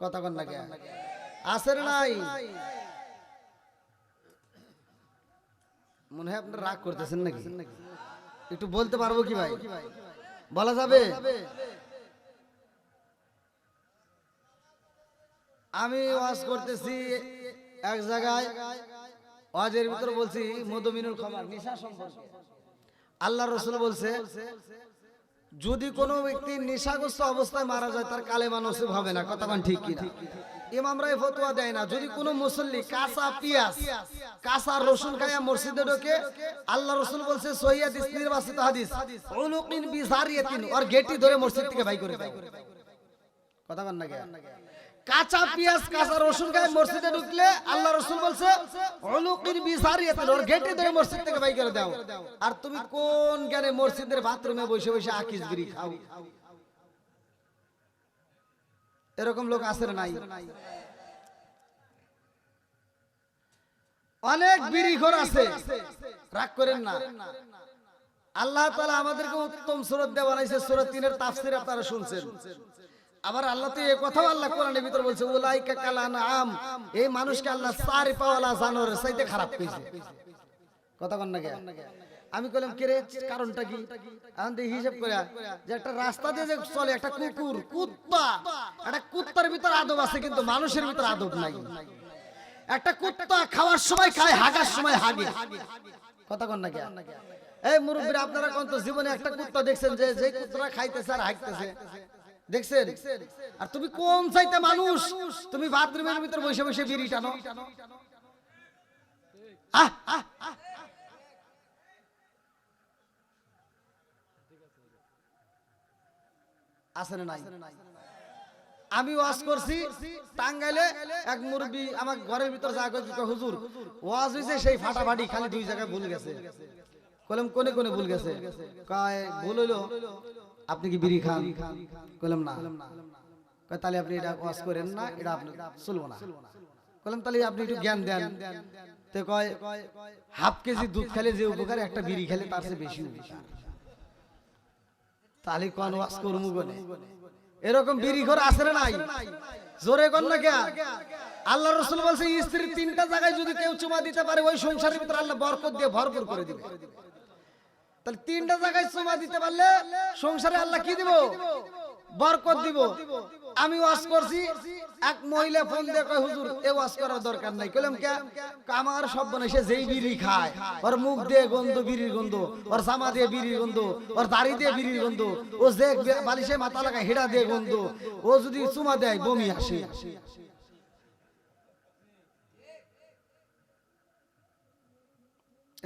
কথা কন কে আসের নাই। মনে হয় আপনারা রাগ করতেছেন নাকি? একটু বলতে পারব কি ভাই? বলা যাবে? আমি ওয়াজ করতেছি এক জায়গায়। ওয়াজের ভিতরে বলছি মধুমিনুর খবর নেশা সম্পর্কে। আল্লাহ রসুল বলছে যদি কোনো ব্যক্তি নেশাগ্রস্ত অবস্থায় মারা যায়, তার কালে মানুষ হবে না। কথা ঠিক কিনা? ইমামরাই ফতোয়া দেয় না। যদি কোনো মুসল্লি কাঁচা পিয়াস কাঁচা রসুন খায়া মসজিদে ঢোকে, আল্লাহ রসুল বলছে সহিয়াদ নির্বাচিত হাদিস অনুকিন বিসারিয়ে তিন ওর গেটি ধরে মসজিদ থেকে বাই করে কথা না কে? কাঁচা পিয়াজ কাঁচা রসুন গায়ে মসজিদে ঢুকলে আল্লাহ রসুল বলছে অলুকির বিসারিয়াতে ওর গেটে ধরে মসজিদ থেকে বাই করে দাও। আর তুমি কোন জ্ঞানে মসজিদের বাথরুমে বসে বসে আকিস গিরি খাও। এরকম লোক আছে না নাই? অনেক বিড়ি ঘর আছে। রাগ করেন না। আল্লাহ তাআলা আমাদেরকে উত্তম সুরত দেওয়া বানাইছে। সুরত তিনের তাফসির আপনারা শুনছেন। আবার আল্লাহ তো এই কথাও আল্লাহ কোরআনের ভিতর বলছে, উলাইকা কালান আম। এই মানুষকে আল্লাহ সারি পাওয়ালা জানোয়ারের চাইতে খারাপ কইছে। কথা কন না? আমি কইলাম কে রে কারণটা কি? এখন দেখি হিসাব করে যে একটা রাস্তা দিয়ে যে চলে, একটা কুকুর, কুত্তা, একটা কুত্তার ভিতর আদব আছে, কিন্তু মানুষের ভিতর আদব নাই। একটা কুত্তা খাওয়ার সময় খায়, হাগার সময় হাগে। কথা কন না? এই মুরব্বীরা, আপনারা কোন তো জীবনে একটা কুত্তা দেখছেন যে যে কুত্তা খাইতেছে আর হাগতেছে? দেখছেন? আর তুমি কোন চাইতে মানুষ? তুমি বাথরুমের ভিতর বসে বসে বিড়ি টানো। নাই? আমি ওয়াজ করছি টাঙ্গাইলে এক মুরব্বী আমার ঘরের ভিতর যা হুজুর ওয়াজ হইছে সেই ফাটাফাটি খালি দুই জায়গায় ভুল গেছে। কলম কোনে কোনে ভুল গেছে? কয় ভুল হইল। আপনি কি বিড়ি খান? কলম না। তাহলে আপনি এটা ওয়াজ করেন না এটা আপনি চলবো না। কলম তাহলে আপনি একটু জ্ঞান দেন। তো কয় হাফ কেজি দুধ খেলে যে উপকার একটা বিড়ি খেলে তার চেয়ে বেশি উপকার। তাহলে কোন ওয়াজ করব বলে এরকম বিড়ি ঘর আছে না নাই? জোরে কর না কে? আল্লাহ রসুল বলছে স্ত্রী তিনটা জায়গায় যদি কেউ চুমা দিতে পারে ওই সংসারের ভিতরে আল্লাহ বরকত দিয়ে ভরপুর করে দিবে। তাহলে তিনটা জায়গায় চুমা দিতে পারলে সংসারে আল্লাহ কি দিব? বরকত দিব। আমি ওয়াজ করছি, এক মহিলা ফোন হুজুর, এ ওয়াজ করার দরকার নাই। কইলাম, কে? আমার সে যেই বিড়ি খায়, ওর মুখ দিয়ে গন্ধ, বিড়ির গন্ধ, ওর জামা দিয়ে বিড়ির গন্ধ, ওর দাড়ি দিয়ে বিড়ির গন্ধ, ও যে বালিশে মাথা লাগায় হেডা দিয়ে গন্ধ, ও যদি চুমা দেয়, বমি আসে।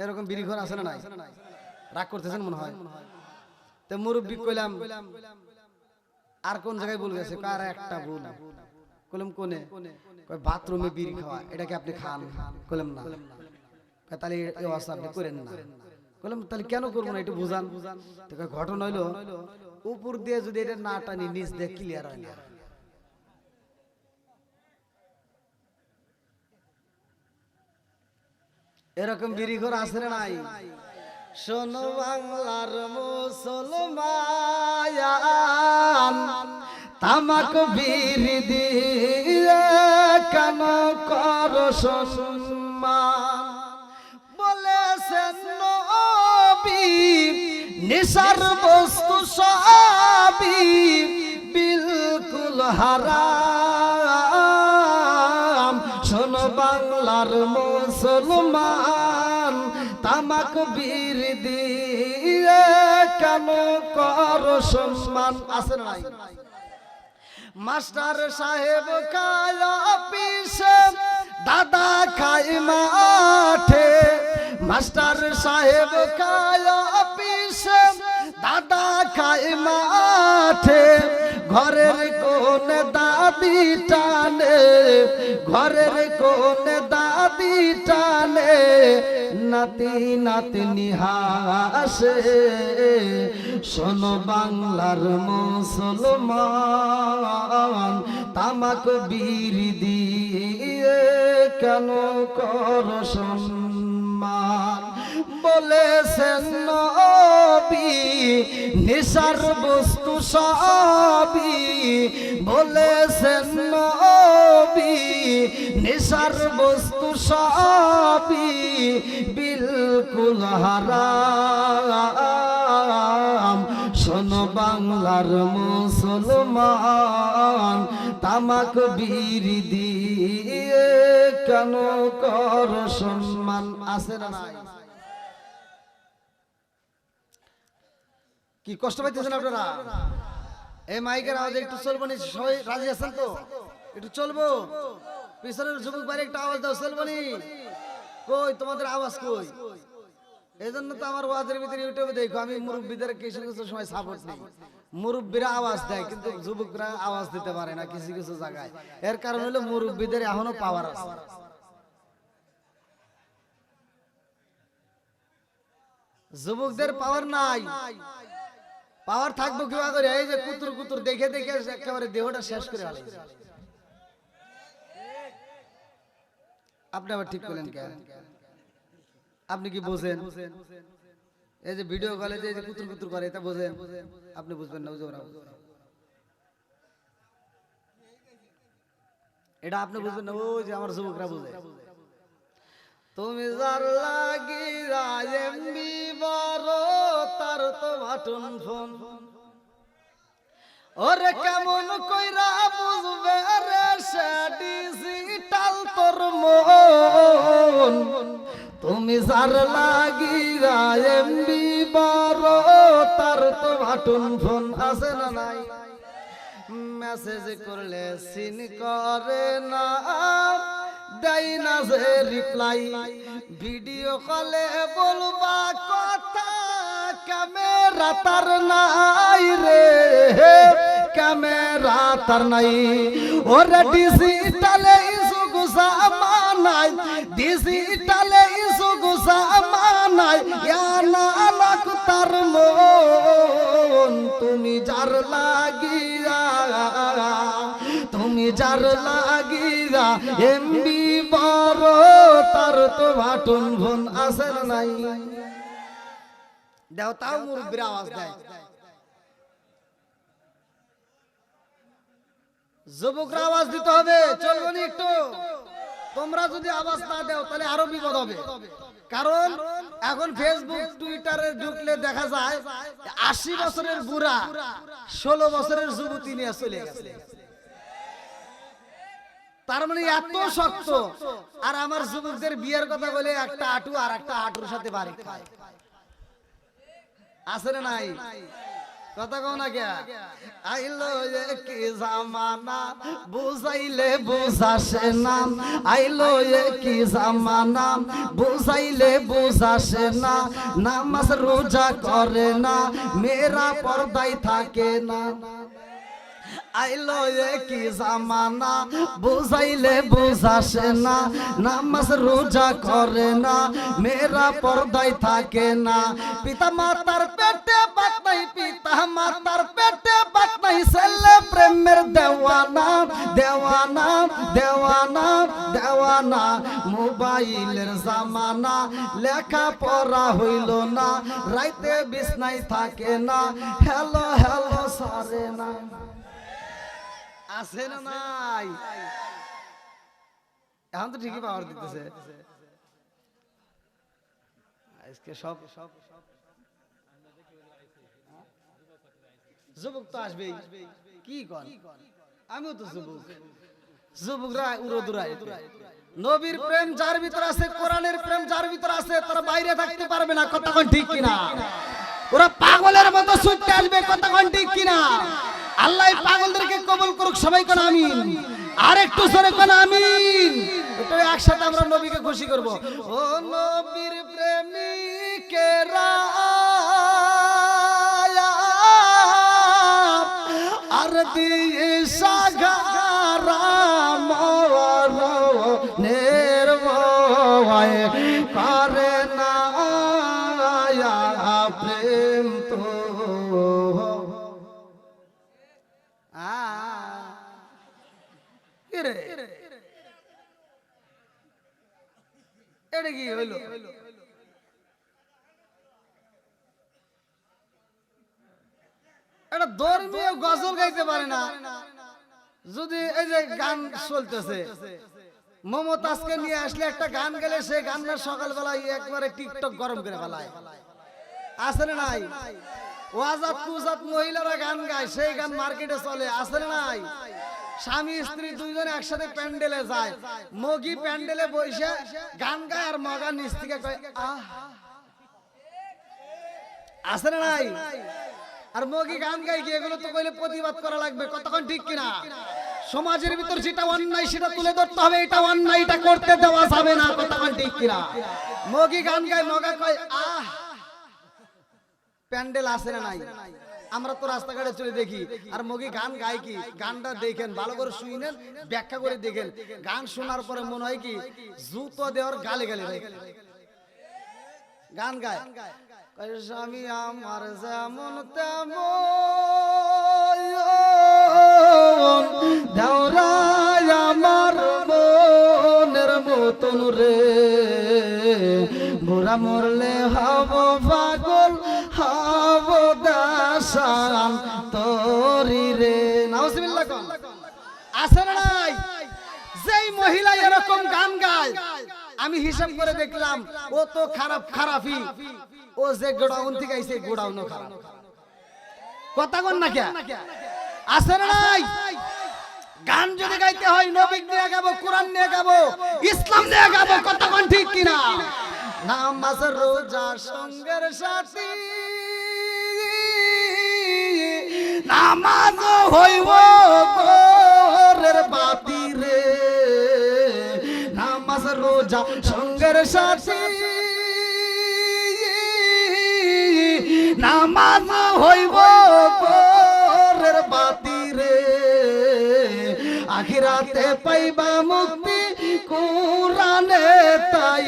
এরকম বিড়ি ঘর আছে না নাই? রাগ করতেছেন মনে হয়? তো মুরব্বী কইলাম আর কোন জায়গায় ভুল গেছে? কার একটা ভুল কইলাম কোনে? কয় বাথরুমে বিড়ি খাওয়া এটা কি আপনি খান। কইলাম না। কয় তাহলে এই অবস্থা আপনি করেন না। কইলাম তাহলে কেন করব না? একটু বুঝান। তো কয় ঘটনা হইল উপর দিয়ে যদি এটা না টানি নিচ দিয়ে ক্লিয়ার হয় না। এরকম বিড়ি ঘর আছে না নাই? শোনো বাংলার মুসলমান, তামাক বিড়ি দিয়ে কেন কর সম্মান? বলেছেন নবী, নিসার বস্তু সবই বিলকুল হারাম। সম্মান আছে না? মাস্টার সাহেব কাল অফিসে দাদা খাই মাঠে মাস্টার সাহেব কাল অফিসে দাদা খাই মাঠে ঘরের কোন দাদি টানে, ঘরের কোন দাদি টানে নাতি নাতনি হাসে শোনো বাংলার মুসলমান, তামাক বীর দিয়ে কেন কর সম্মান? বলেছেন নবী, নিসার বস্তু সবই। বলেছেন নবী নেশার বস্তু সবই বিলকুল হারাম। শোনো বাংলার মুসলমান, তামাক বিড়ি দিয়ে কেন কর সম্মান? আছে না কি কষ্ট পাইতেছেন আপনারা? এই মাইকের আওয়াজে একটু চলবো নি? সবাই রাজি আছেন তো? একটু চলবো? পিছনের যুবক বাইরে একটা আওয়াজ দাও চলবো নি কই, তোমাদের আওয়াজ কই? এই জন্য তো আমার ওয়াজের ভিতরে ইউটিউবে দেখো, আমি মুরব্বীদের কিছু কিছু সময় সাপোর্ট নেই। মুরব্বীরা আওয়াজ দেয়, কিন্তু যুবকরা আওয়াজ দিতে পারে না কিছু কিছু জায়গায়। এর কারণ হলো মুরব্বীদের এখনও পাওয়ার আছে। যুবকদের পাওয়ার নাই। পাওয়ার থাকব কিবা করে? এই যে কুতুর কুতুর দেখে দেখে একেবারে দেহটা শেষ করে ফেলাইছে। আপনি আবার ঠিক করলেন কেন? আপনি কি বোঝেন? এই যে ভিডিও কলে যে কুতুর কুতুর করে এটা বোঝেন? আপনি বুঝবেন না বুঝবেন এটা আপনি বুঝবেন না ওই যে আমার যুবকরা বুঝে। তুমি যার লাগি রাজেম্বি বড় তার তো বাটন ফোন ওরে কেমন কইরা বুঝবে রে সে ডিজিটাল তোর মন যার লাগি রাজেম্বি বড়, তার তো বাটন ফোন আছে না নাই। মেসেজ করলে সিন করে না, দেয় না যে রিপ্লাই ভিডিও কলে বলবা কথা, ক্যামেরা তার নাই রে। ক্যামেরা তার নাই। ওরে ডিজিটালে ইসুকু সামানাই ডিজিটালে সামানাই তার মন, তুমি যার লাগিয়া, তুমি যার লাগিয়া বড় তার তো বাটন ফোন আছে নাই। দেও আওয়াজ দেয়। যুবকরা আওয়াজ দিতে হবে, চলবো একটু। তোমরা যদি আওয়াজ না দাও, তাহলে আরও বিপদ হবে। কারণ এখন ফেসবুক টুইটারে ঢুকলে দেখা যায়, আশি বছরের বুড়া, ষোলো বছরের যুবতী নিয়ে চলে গেছে। তার মানে এত শক্ত। আর আমার যুবকদের বিয়ের কথা বলে একটা আটু আর একটা আটুর সাথে বাড়ি খায়। আছে না নাই? কথা কও না কে? আইলো কি জামানা বুঝাইলে বুঝাসে না। আইলো এ কি জামানা বুঝাইলে বুঝাসে না। নামাজ রোজা করে না। মেরা পর্দায় থাকে না। আইলো কি জামানা বুঝাইলে বুঝাসে না। নামাজ রোজা করে না। মেরা পর্দায় থাকে না। পিতা মাতার পেটে বাত নাই পিতা মাতার পেটে নাই ছেলে প্রেমের দেওয়ানা দেওয়ানা দেওয়ানা দেওয়ানা। মোবাইলের জামানা লেখা পড়া হইল না, রাইতে বিছনাই থাকে না হ্যালো হ্যালো সারে না। আছে না নাই? এখন তো ঠিকই পাওয়ার দিতেছে। আজকে সব সব যুবক তো আসবেই। কি কন আমিও তো যুবক। যুবকরা উড়ো দূরায়। নবীর প্রেম যার ভিতর আছে কোরআনের প্রেম যার ভিতর আছে তারা বাইরে থাকতে পারবে না কতক্ষণ ঠিক কিনা? ওরা পাগলের মতো ছুটতে আসবে কতক্ষণ ঠিক কিনা? আল্লাহ পাগলদেরকে কবল করুক সবাই কোন আমিন। আর একটু সরে কোন আমিন। একসাথে আমরা নবীকে খুশি করব। ও নবীর প্রেমিকেরা দিয়ে সাগারা চলতেছে। মমতাজকে নিয়ে আসলে একটা গান গেলে সে গানটা সকালবেলায় একবারে টিকটক গরম করে ফেলায়। না নাই? ওয়াজাত কুজাত মহিলারা গান গায় সেই গান মার্কেটে চলে। নাই? স্বামী স্ত্রী দুইজন একসাথে প্যান্ডেলে যায়। মগি প্যান্ডেলে বসে গান গায় আর মগা নিচ থেকে কয় আহ! আছে না নাই? আর মগি গান গাই কি? এগুলো তো কইলে প্রতিবাদ করা লাগবে। কতক্ষণ ঠিক কিনা? সমাজের ভিতর যেটা অন্যায় সেটা তুলে ধরতে হবে, এটা অন্যায় এটা করতে দেওয়া যাবে না কতক্ষণ ঠিক কিনা? মগি গান গায়, মগা কয়, আহ, প্যান্ডেল আছে না নাই? আমরা তো রাস্তাঘাটে চলে দেখি। আর মগি গান গায় কি? গানটা দেখেন, ভালো করে শুনেন, ব্যাখ্যা করে দেখেন। গান শোনার পরে মনে হয় কি, জুতো দেওয়ার গালে গালে গান গায়। স্বামী আমার যেমন তেমন। দেওরাই আমার মনের মতন রে। বুড়া মরলে হব পাগল, হব দাসান তরি রে। নাউজুবিল্লাহ কোন না নাই? যেই মহিলা এরকম গান গায় আমি হিসাব করে দেখলাম, ও তো খারাপ, খারাপই। ও যে গোডাউন থেকে আইছে, গোডাউনও খারাপ। কথা কন না কে আছে না নাই? গান যদি গাইতে হয় নবী নিয়ে গাবো, কোরআন নিয়ে গাবো, ইসলাম নিয়ে গাবো, কথা কোন ঠিক কিনা? নামাজ, রোজা, সঙ্গের সাথী। নামাজ হইব ঘরের বাতি। সঙ্গের সাথী। নামাজ হইব ঘরের বাতি রে আখিরাতে পাইবা মুক্তি কোরআনে তাই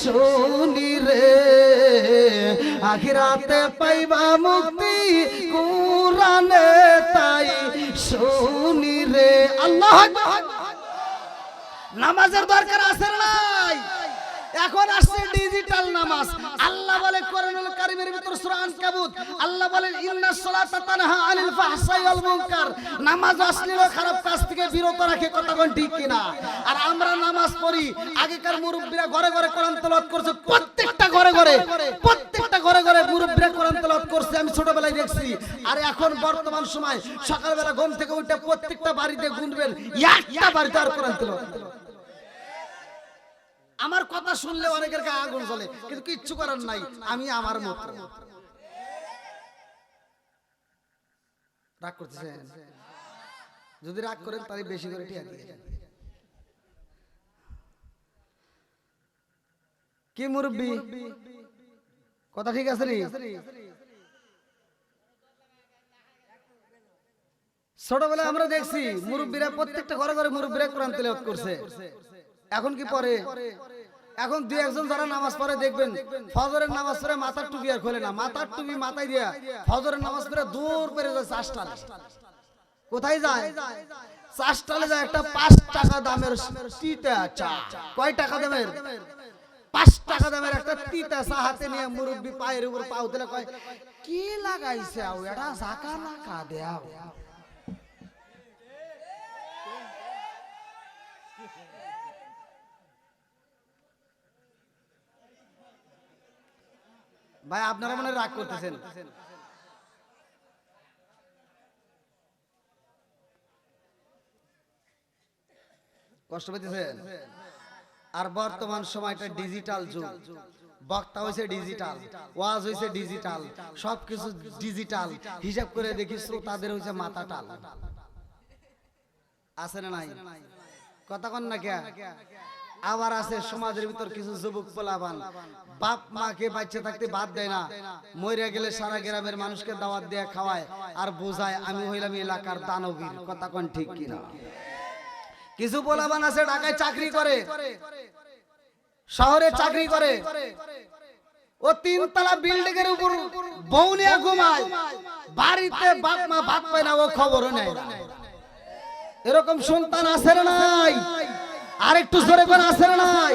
শুনি রে। আখিরাতে পাইবা মুক্তি কোরআনে তাই শুনি রে। আল্লাহ। নামাজের দরকার আছে নাই? এখন আসছে ডিজিটাল নামাজ। আল্লাহ বলে কোরআনুল কারীমের ভিতর সূরা আনকাবুত। আল্লাহ বলেন ইন্নাস সালাতা তানহা আনিল ফাহশাই ওয়াল মুনকার। নামাজ অশ্লীল খারাপ কাজ থেকে বিরত রাখে কতক্ষণ ঠিক কিনা? আর আমরা নামাজ পড়ি, আগেকার মুরব্বীরা ঘরে ঘরে কোরআন তেলাওয়াত করছে, প্রত্যেকটা ঘরে ঘরে, প্রত্যেকটা ঘরে ঘরে মুরব্বীরা কোরআন তেলাওয়াত করছে, আমি ছোটবেলায় দেখছি। আর এখন বর্তমান সময় সকালবেলা ঘুম থেকে উঠে প্রত্যেকটা বাড়িতে গুনবেন, একটা বাড়িতে আর কোরআন তেলাওয়াত। আমার কথা শুনলে অনেকের গায়ে আগুন জ্বলে, কিন্তু কিচ্ছু করার নাই, আমি আমার মত। রাগ করতেছেন? যদি রাগ করেন, তাহলে বেশি করে টিয়া দিয়ে কি মুরব্বী? কথা ঠিক আছে ছোটবেলায় আমরা দেখছি, মুরব্বীরা প্রত্যেকটা ঘরে ঘরে মুরব্বীরা কোরআন তেলাওয়াত করছে। এখন কি পরে? এখন দুই একজন যারা নামাজ পড়ে দেখবেন ফজরের নামাজ পড়ে মাথার টুপি আর খোলে না। মাথার টুপি মাথায় দিয়া ফজরের নামাজ পড়ে দূর পেরে যায় চাষটালে। কোথায় যায়? চাষটালে যায় একটা পাঁচ টাকা দামের তিতা চা। কয় টাকা দামের? পাঁচ টাকা দামের একটা তিতা চা হাতে নিয়ে মুরব্বী পায়ের উপর পাও দিলে কয় কি লাগাইছে এটা জাকা লাকা দেও ভাই, আপনারা মনে রাগ করতেছেন। কষ্ট পেতেছেন আর বর্তমান সময়টা ডিজিটাল যুগ। বক্তা হয়েছে ডিজিটাল ওয়াজ হয়েছে ডিজিটাল সবকিছু ডিজিটাল হিসাব করে দেখি শ্রোতাদের হয়েছে মাথা টাল আছে না নাই? কথা কন না কে? আবার আছে সমাজের ভিতর কিছু যুবক পোলাবান বাপ মাকে বাচ্চা থাকতে বাদ দেয় না। মরে গেলে সারা গ্রামের মানুষকে দাওয়াত দিয়ে খাওয়ায় আর বোঝায়, আমি হইলাম এলাকার দানবীর। কথা কোন ঠিক কিনা? কিছু পোলাবান আছে ঢাকায় চাকরি করে, শহরে চাকরি করে। ও তিনতলা বিল্ডিং এর উপর বউ নিয়ে ঘুমায়। বাড়িতে বাপ মা ভাত পায় না, ও খবরও নেয় এরকম সন্তান আছে নাই? আর একটু জোরে করে আছে না নাই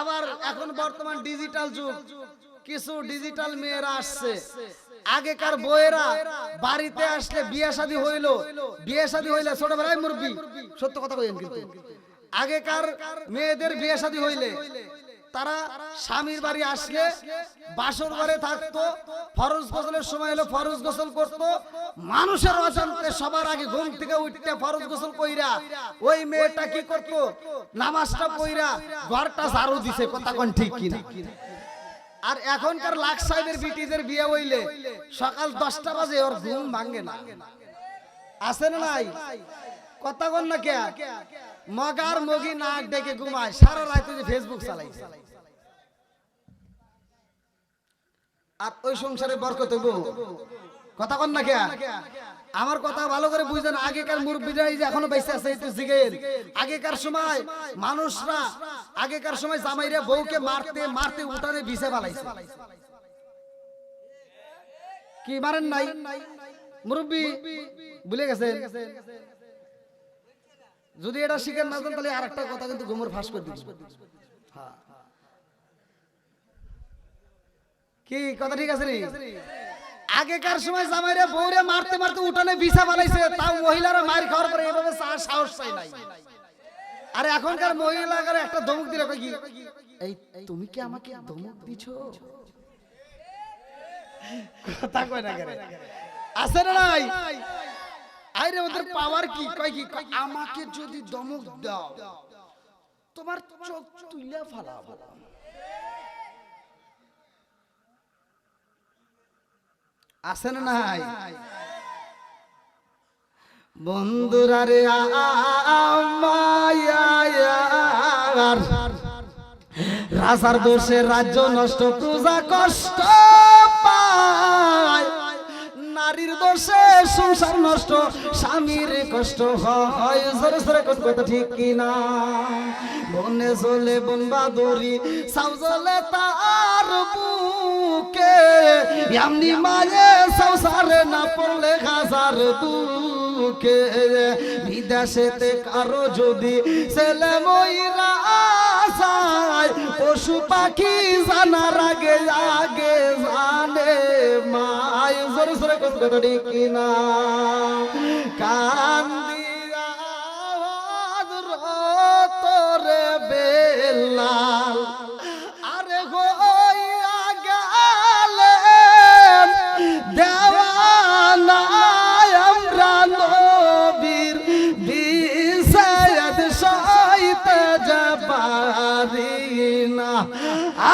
আবার এখন বর্তমান ডিজিটাল যুগ। কিছু ডিজিটাল মেয়েরা আসছে। আগেকার বইয়েরা বাড়িতে আসলে বিয়ে শাদী হইল। বিয়ে শাদী হইলে ছোট বেলায় মুরগি সত্য কথা কইেন কিন্তু। আগেকার মেয়েদের বিয়ে শাদী হইলে তারা স্বামীর বাড়ি আসলে বাসর ঘরে থাকতো, ফরজ গোসলের সময় হলো ফরজ গোসল করত। মানুষের অজান্তে সবার আগে ঘুম থেকে উঠতে ফরজ গোসল কইরা ওই মেয়েটা কি করত? নামাজটা কইরা ঘরটা ঝাড়ু দিছে, কথা কোন ঠিক কিনা? আর এখনকার লাখ সাহেবের বিটিদের বিয়ে হইলে সকাল দশটা বাজে ওর ঘুম ভাঙ্গে না। আছে না নাই? কথা কন না কে? মগার মগি নাক ডেকে ঘুমায়। সারা রাত যে ফেসবুক চালাই আর ওই সংসারে বরকত গো কথা কন না কে? আমার কথা ভালো করে বুঝলেন আগেকার মুরব্বীরা এই যে এখনও বেঁচে আছে একটু জিগের। আগেকার সময় মানুষরা আগেকার সময় জামাইরা বউকে মারতে মারতে উঠানে বিছে বালাইছে। কি মারেন নাই? মুরব্বী ভুলে গেছেন? যদি এটা শিখেন না জানেন, তাহলে আর একটা কথা কিন্তু ঘুমর ফাঁস করে দিচ্ছি কি কথা ঠিক আছে আগেকার সময় জামাইরে বউরে মারতে মারতে উঠানে বিছা বানাইছে তাও মহিলারা মার খাওয়ার পরে এভাবে চা সাহস পাই নাই। আর এখনকার মহিলারা একটা ধমক দিলে কি? এই তুমি কি আমাকে ধমক দিছো? কথা কয় না কেন? আছে না নাই? আইরে ওদের পাওয়ার কি? কয় কি? আমাকে যদি দমক দাও তোমার চোখ তুইলা ফালাবো। আছে না নাই? বন্ধুরা রে রাজার দোষে রাজ্য নষ্ট প্রজা কষ্ট পায়। নারীর দোষে সংসার নষ্ট, স্বামীর কষ্ট হয়। জোরে জোরে কোন কথা ঠিক কিনা? বনে চলে বন বাদরি, সাউ জলে তার বুকে। এমনি মায়ে সংসারে না পড়লে হাজার দুঃখে। বিদেশেতে কারও যদি ছেলে ময়রা যায় পশু পাখি জানার আগে আগে জানে মায় জোরে কোন কথা কিনা? কান্দিয়া তোরে বেলাল। আরে হইয়া গেলেন দেওয়ানা আমরা নবীর বিষয়াদ সইতে যাবারি না।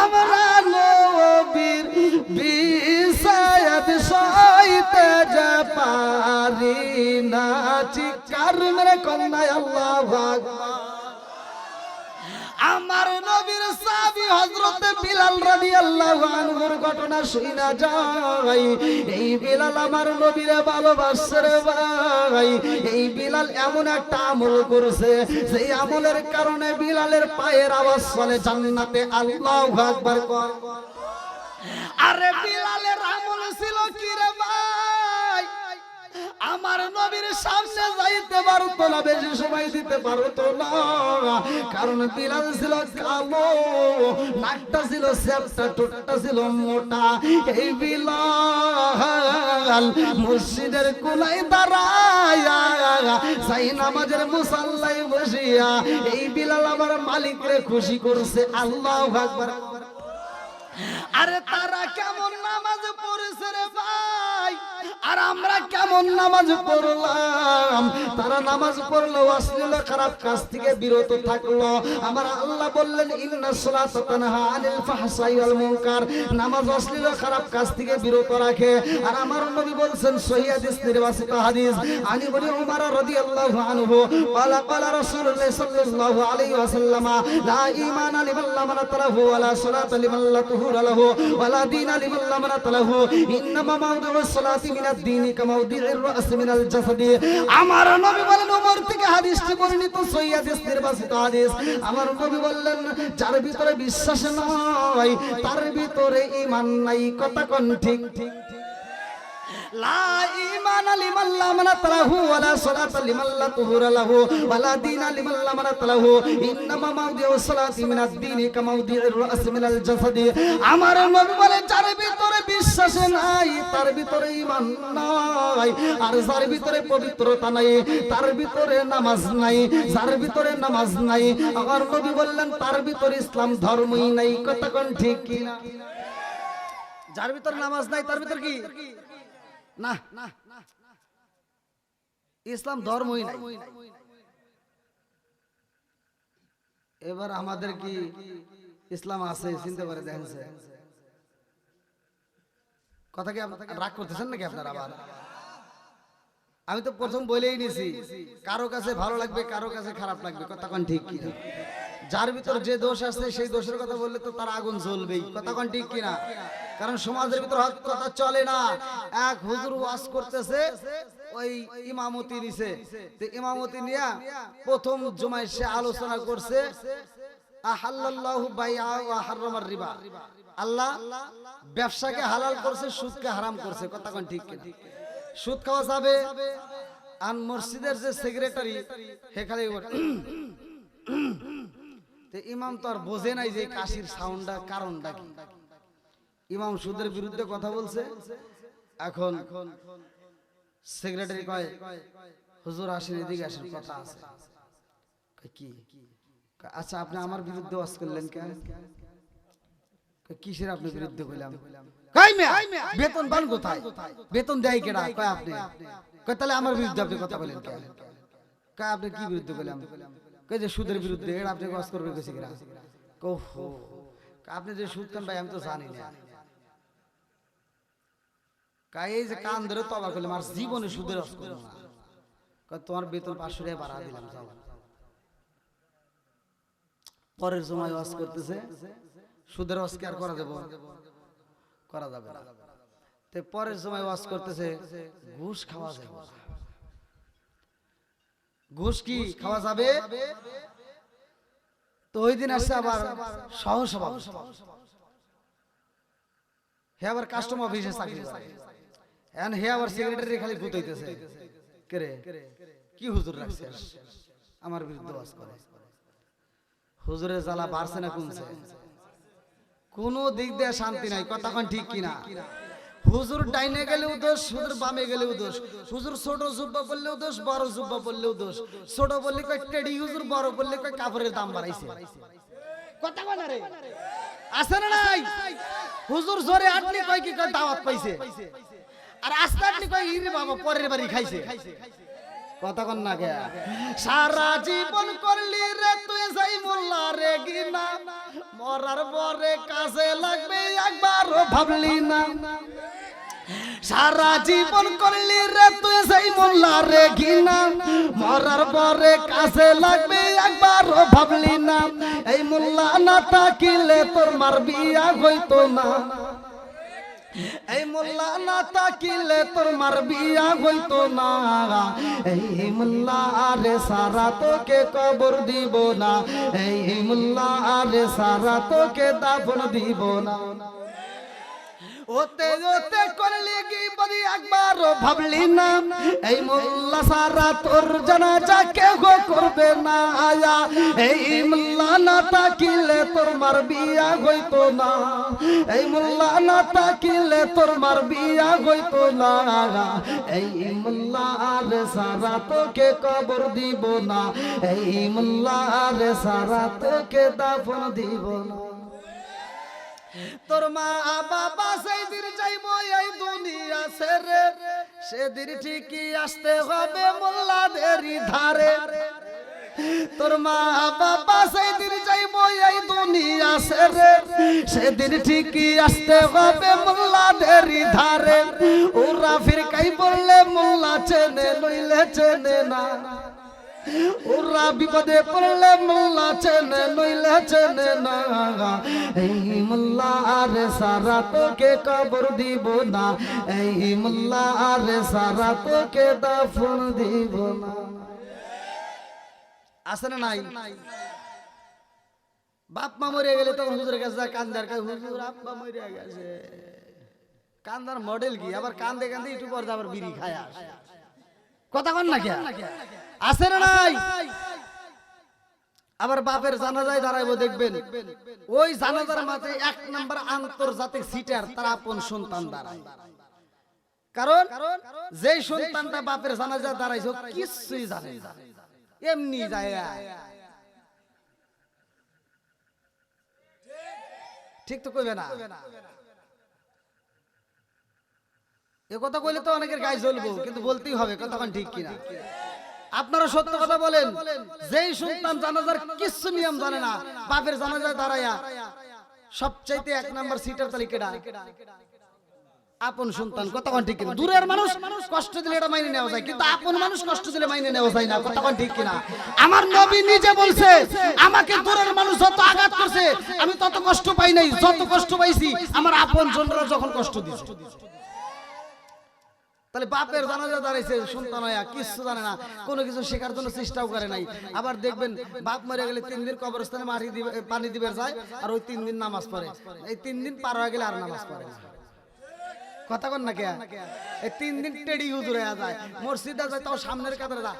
আমরা কন্যায় আল্লাহ আমার নবীর বিলাল রাদিয়াল্লাহু আনহুর ঘটনা শুনা যায় এই বিলাল আমার ভাই। এই বিলাল এমন একটা আমল করেছে সেই আমলের কারণে বিলালের পায়ের আওয়াজ চলে, জান্নাতে আল্লাহু আকবার আরে বিলালের আমার নবীর সামনে যাইতে পারতো না, বেশি সময় দিতে পারতো না। কারণ বিলাল ছিল কালো, নাকটা ছিল স্যাপটা ঠোঁটটা ছিল মোটা। এই বিলাল মসজিদের কোনায় দাঁড়ায় সাই নামাজের মুসাল্লাই বসিয়া এই বিলাল আমার মালিকরে খুশি করছে, আল্লাহ আকবার। আরে তারা কেমন নামাজ পড়েছে রে ভাই? আর আমরা কেমন নামাজ পড়লাম? তারা নামাজ পড়ল, অশ্লীল, খারাপ কাজ থেকে বিরত থাকল। আমার আল্লাহ বললেন, ইন্না সালাত তানহা আনিল ফাহসাই ওয়াল মুনকার। নামাজ অশ্লীল, খারাপ কাজ থেকে বিরত রাখে। আর আমার নবী বলছেন সহিহ হাদিস, নির্বাচিত হাদিস। আনি বলি উমর রাদিয়াল্লাহু আনহু ক্বালা ক্বালা রাসূলুল্লাহ সাল্লাল্লাহু আলাইহি ওয়াসাল্লাম, লা ঈমান লিমান লা মানাতাহু ওয়ালা সালাত লিমান লা তুহুরালাহু ওয়ালা দীন লিমান লা মানাতাহু ইন্নামা মাউদুস সালাতি মিন له انما موضع الصلاة من الدين كموضع الرأس من الجسد আমার নবী বলেন ওমর থেকে হাদিসটি বর্ণিত সহিহ হাদিস নির্বাচিত হাদিস আমার নবী বললেন যার ভিতরে বিশ্বাস নাই তার ভিতরে ঈমান নাই কথা কোন ঠিক ঠিক লা ঈমানা লিমান লা মানাত লাহু ওয়ালা সালাতা লিমান লা তুহুরা লাহু ওয়ালা দীনা লিমান লা মানাত লাহু ইন্নামা মাউদিউ সালাতি মিনাদ দীনি কামাউদিউর রাস মিনাল জাসাদি আমার নবী বলে যার ভিতরে বিশ্বাস নাই, তার ভিতরে ঈমান নাই, আর যার ভিতরে পবিত্রতা নাই, তার ভিতরে নামাজ নাই, যার ভিতরে নামাজ নাই। আমার নবী বললেন, তার ভিতরে ইসলাম ধর্মই নাই কোন ঠিক কি না? যার ভিতরে নামাজ নাই, তার ভিতর কি? না ইসলাম ধর্মই নাই। এবার আমাদের কি ইসলাম আছে, চিনতে পারে, দেখেন। কথা কি রাগ করতেছেন নাকি আপনারা আবার? আমি তো প্রথম বলেই নিছি কারও কাছে ভালো লাগবে কারও কাছে খারাপ লাগবে কথা কোন ঠিক কিনা? যার ভিতর যে দোষ আছে সেই দোষের কথা বললে তো তার আগুন জ্বলবেই। কথা কোন ঠিক কিনা? কারণ সমাজের ভিতর হক কথা চলে না। এক হুজুর ওয়াজ করতেছে ওই ইমামতি নিছে। তো ইমামতি নিয়া প্রথম জুমায় সে আলোচনা করছে আহাল্লাল্লাহু বাইআ ওয়া হাররামার রিবা। আল্লাহ ব্যবসাকে হালাল করছে, সুদকে হারাম করছে, কথা কোন ঠিক কিনা? সুদ খাওয়া যাবে, আর মসজিদের যে সেক্রেটারি সেখানে ইমাম তো আর বোঝে নাই যে কাশির সাউন্ডটা কারণটা কি। ইমাম সুদের বিরুদ্ধে কথা বলছে, এখন সেক্রেটারি কয়, হুজুর আসেন, এদিকে আসেন, কথা আছে। কি? আচ্ছা আপনি আমার বিরুদ্ধে ওয়াজ করলেন কেন? কিসের আপনি বিরুদ্ধে কইলাম? বেতন পান কোথায়? বেতন দেয় কেডা? কয় আপনি? কয় তাহলে আমার বিরুদ্ধে আপনি কথা বলেন কয় আপনি কি বিরুদ্ধে কইলাম? কই যে সুদের বিরুদ্ধে এটা আপনি ওয়াজ করবে কিরা ওহো। আপনি যে সুদ খান ভাই আমি তো জানি না। এই যে কান ধরে তবা করলাম আর জীবনে সুদের না। তোমার বেতন পাঁচশো টাকা বাড়া দিলাম যাও। পরের সময় ওয়াজ করতেছে। সুদের আর করা যাবে? করা যাবে না। তো পরের সময় ওয়াজ করতেছে, ঘুষ খাওয়া যাবে। ঘুষ কি খাওয়া যাবে? তো ওই দিন আসছে আবার সহসভাপতি। হে আবার কাস্টম অফিসে চাকরি করে। এখন হে আবার সেক্রেটারি খালি গুতাইতেছে কে রে? কি হুজুর রাখছে? আমার বিরুদ্ধে ওয়াজ করে। হুজুরের জ্বালা বাড়ছে না কমছে? কোন দিক দিয়ে শান্তি নাই। কথা কোন ঠিক কিনা? হুজুর ডাইনে গেলেও দোষ, হুজুর বামে গেলেও দোষ। হুজুর ছোট জুব্বা বললেও দোষ, বড় জুব্বা বললেও দোষ। ছোট বললে কয় টেডি হুজুর, বড় বললে কয় কাপড়ের দাম বাড়াইছে। কথা না রে? আছে না নাই? হুজুর জোরে আটলি কয় কি কয় দাওয়াত পাইছে। আর আস্তে আটলি কয় ইরে বাবা, পরের বাড়ি খাইছে। কন না কে সারা জীবন করলি রে তুই যাই মোল্লা রে গিনা। মরার পরে কাজে লাগবে একবারও ভাবলি না। সারা জীবন করলি রে তুই সেই মোল্লা রে ঘিনা মরার পরে কাছে লাগবে একবারও ভাবলি না। এই মোল্লা না তাকিলে তোর মার বিয়া হইতো না। এই মোল্লা না তাকিলে তোর মার বিয়া হইতো না। এই মোল্লা আরে সারা তোকে কবর দিব না। এই মোল্লা আরে সারা তোকে দাফন দিব না। ওতে ওতে করলি কি বলি একবার ভাবলি না? এই মোল্লা সারা তোর জানাজা কেউ করবে না আয়া? এই মোল্লা না তাকিলে তোর মার বিয়া হইতো না। এই মোল্লা না তাকিলে তোর মার বিয়া হইতো না। এই মোল্লা আর সারা তোকে কবর দিব না। এই মোল্লা আর সারা তোকে দাফন দিব না। তোর মা বাবা সেই দিন যাইব এই দুনিয়া ছেড়ে। সেদিন ঠিকই আসতে হবে মোল্লাদেরই ধারে। তোর মা বাবা সেই দিন যাইব এই দুনিয়া ছেড়ে। সেদিন ঠিকই আসতে হবে মোল্লাদেরই ধারে। ওরা ফির কাই বললে মোল্লা চেনে লইলে চেনে না। ওরা বিপদে পড়লে মোল্লা চেনে, নইলে চেনে না। এই মোল্লা আরে সারা তোকে কবর দিব না। এই মোল্লা আরে সারা তোকে দাফন দিব না। আছে না নাই? বাপ মা মরে গেলে তখন হুজুরের কাছে যা কান্দার কাছে, হুজুর আব্বা মরে গেছে। কান্দার মডেল কি? আবার কান্দে কান্দে একটু পর আবার বিড়ি খায় কথা কন না কে আছে না নাই? আবার বাপের জানাজায় দাঁড়াইবো, দেখবেন। ওই জানাজার মাঝে এক নাম্বার আন্তর্জাতিক সিটার তার আপন সন্তান দাঁড়ায়। কারণ যেই সন্তানটা বাপের জানাজায় দাঁড়াইছে কিছুই জানে এমনি যায়। ঠিক তো কইবে না? এ কথা কইলে তো অনেকের গায়ে জ্বলবো, কিন্তু বলতেই হবে কতক্ষণ ঠিক কিনা? আপনারা সত্য কথা বলেন। যেই সন্তান জানাজার কিছু নিয়ম জানে না, বাপের জানাজায় দাঁড়ায়া। সবচাইতে এক নাম্বার সিটার তালিকাটা আপন সন্তান কতক্ষণ ঠিক কিনা? দূরের মানুষ কষ্ট দিলে এটা মাইনে নেওয়া যায়, কিন্তু আপন মানুষ কষ্ট দিলে মাইনে নেওয়া যায় না কতক্ষণ ঠিক কিনা? আমার নবী নিজে বলছে, আমাকে দূরের মানুষ যত আঘাত করছে, আমি তত কষ্ট পাই নাই, যত কষ্ট পাইছি, আমার আপন জনরা যখন কষ্ট দিচ্ছে তাহলে বাপের জানাজা দাঁড়াইছে, সন্তান হয়া কিছু জানে না, কোনো কিছু শেখার জন্য চেষ্টাও করে নাই। আবার দেখবেন, বাপ মরে গেলে তিন দিন কবরস্থানে মাটি দিবে পানি দিবে যায়, আর ওই তিন দিন নামাজ পড়ে। এই তিন দিন পার হয়ে গেলে আর নামাজ পড়ে না। কথা কন না কে? এই তিন দিন টেডি হুজুরে যায়। মসজিদে যায় তাও সামনের কাতারে যা।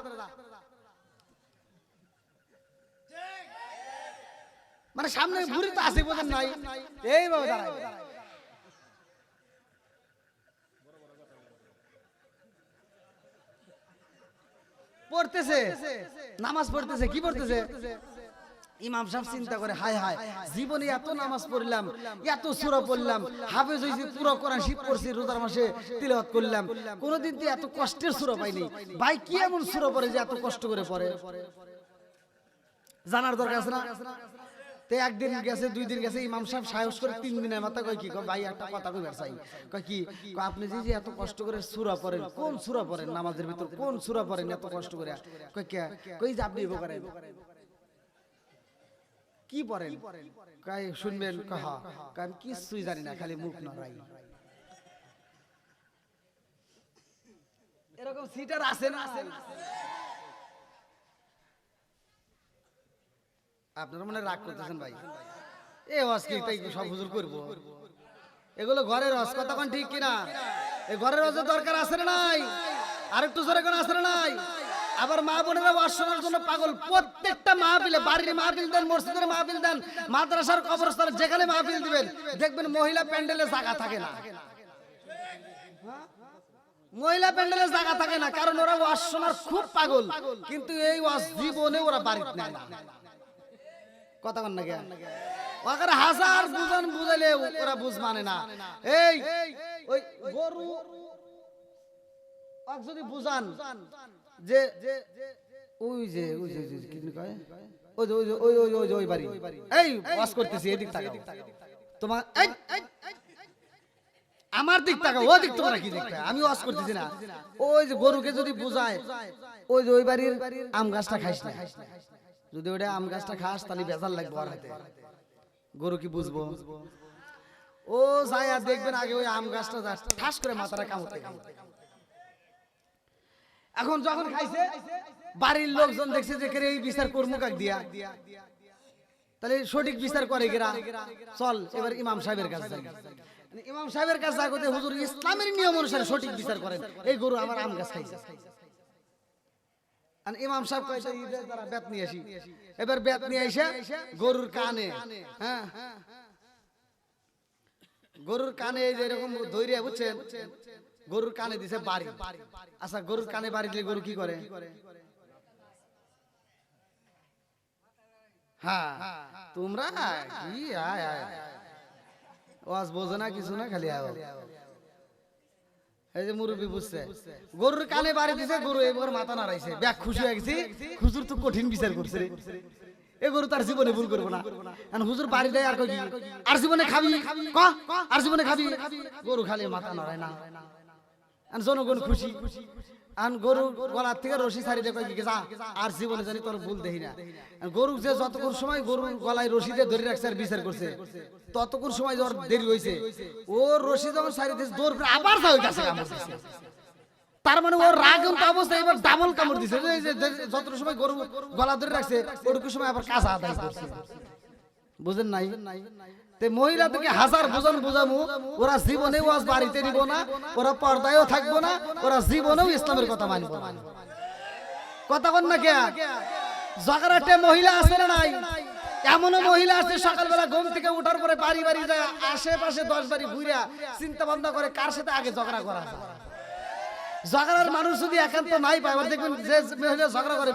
মানে সামনে ঘুরে তো আসে বোঝেন নাই। এইভাবে দাঁড়ায়। পড়তেছে। নামাজ পড়তেছে, কি পড়তেছে? ইমাম সাহেব চিন্তা করে, হায় হায়, জীবনে এত নামাজ পড়লাম, এত সুরা পড়লাম, হাফেজ হইছি, পুরো কোরআন শীত পড়ছি, রোজার মাসে তিলাওয়াত করলাম। কোনোদিন তো এত কষ্টের সুরা পাইনি। ভাই, কি এমন সুরা পড়ে যে এত কষ্ট করে পড়ে? জানার দরকার আছে না? একদিন গেছে, দুই দিন গেছে, ইমাম সাহেব সাহস করে তিন দিনের মাথা কয় কি? ভাই, একটা কথা চাই। কয়, কি? আপনি যে এত কষ্ট করে সূরা পড়েন, কোন সূরা পড়েন? নামাজের ভিতর কোন সূরা পড়েন এত কষ্ট করে? কয়, কে? কই যে আপনি কি পড়েন? কয়, শুনবেন? কহ আমি কিছুই জানি না, খালি মুখ নড়াই। এরকম সিটার আছে না আছে না? আপনারা মনে রাগ করতেছেন ভাই। এ অস্কি তাই সব হুজুর করব? এগুলো ঘরের রস কতক্ষণ ঠিক কিনা? এই ঘরের রসের দরকার আছে না নাই? জোরে কোন আছে না নাই? আবার মা বোনেরা ওয়াজ শোনার জন্য পাগল। প্রত্যেকটা মাহফিলে বাড়ির মাহফিল দেন মসজিদের মাহফিল দেন মাদ্রাসার কবরস্থান যেখানে মাহফিল দিবেন দেখবেন মহিলা প্যান্ডেলে জায়গা থাকে না। মহিলা প্যান্ডেলে জায়গা থাকে না কারণ ওরা ওয়াজ শোনার খুব পাগল। কিন্তু এই ওয়াজ জীবনে ওরা বাড়িতে নেয় না। কথা কন না ওখানে হাজার বুঝান বুঝাইলে ওরা বুঝ মানে না। এই ওই গরু যদি বুঝান যে ওই যে ওই যে কি কয়? ওই ওই ওই ওই ওই ওই বাড়ি। এই ওয়াজ করতেছি এদিক তাকাও। তোমার এই এই, এই, আমার দিক তাকাও ও দিক তোমরা কি দেখতে আমি ওয়াজ করতেছি না। ওই যে গরুকে যদি বুঝায় ওই যে ওই বাড়ির আম গাছটা খাইস না। যদি ওটা আম গাছটা খাস তাহলে বেজার লাগবে আর হাতে। গরু কি বুঝব? ও যায় আর দেখবেন আগে ওই আম গাছটা ঠাস করে মাথাটা কামড়তে। এখন যখন খাইছে বাড়ির লোকজন দেখছে যে কেরে এই বিচার করব কাক দিয়া? তাহলে সঠিক বিচার করে গেরা। চল এবার ইমাম সাহেবের কাছে যাই। ইমাম সাহেবের কাছে যা করতে হুজুর ইসলামের নিয়ম অনুসারে সঠিক বিচার করেন। এই গরু আমার আম গাছ খাইছে। আর ইমাম সাহেব কয়েছে ঈদের দ্বারা বেত নিয়ে আসি। এবার বেত নিয়ে এসে গরুর কানে। হ্যাঁ। গরুর কানে এই যে এরকম ধৈর্য বুঝছেন? গরুর কানে দিছে বাড়ি। আচ্ছা গরুর কানে বাড়ি দিলে গরু কি করে? হ্যাঁ তোমরা কি? আয় আয় ওয়াজ বোঝো না কিছু না খালি আয় এই যে মুরব্বী বুঝছে। গরুর কানে বাড়ি দিছে গরু এবার মাথা নাড়াইছে। ব্যাগ খুশি হয়ে গেছি। হুজুর তো কঠিন বিচার করছে। রে এ গরু তার জীবনে ভুল করব না। এখন হুজুর বাড়ি দেয় আর কই কি? আর জীবনে খাবি? ক? আর জীবনে খাবি? গরু খালি মাথা নাড়ায় না। জনগণ খুশি। আন গরু গলার থেকে রশি আর তোর ভুল দেখি না। যে যতক্ষণ সময় গরু গলায় রশি দিয়ে ধরে রাখছে আর বিচার করছে, ততক্ষণ সময় জ্বর দেরি হয়েছে ও রশি যখন দৌড় আবার যা কাছে তার মানে ওর রাগ অবস্থা এবার ডাবল কামড় দিছে। যত সময় গরু গলা ধরে রাখছে ওরকম সময় আবার কাঁচা বুঝেন নাই? তে হাজার বুঝান বুঝামু, ওরা জীবনে ওয়াজ বাড়িতে না, ওরা পর্দায়ও থাকব না, ওরা জীবনেও ইসলামের কথা মানব কথা বল না মহিলা আছে না নাই? এমনও মহিলা আছে সকালবেলা ঘুম থেকে উঠার পরে বাড়ি বাড়ি যায়, আশেপাশে দশ বাড়ি ঘুরা চিন্তা ভাবনা করে কার সাথে আগে ঝগড়া করা ঝগড়ার মানুষ যদি একান্ত নাই পায় দেখবেন যে মহিলা ঝগড়া করে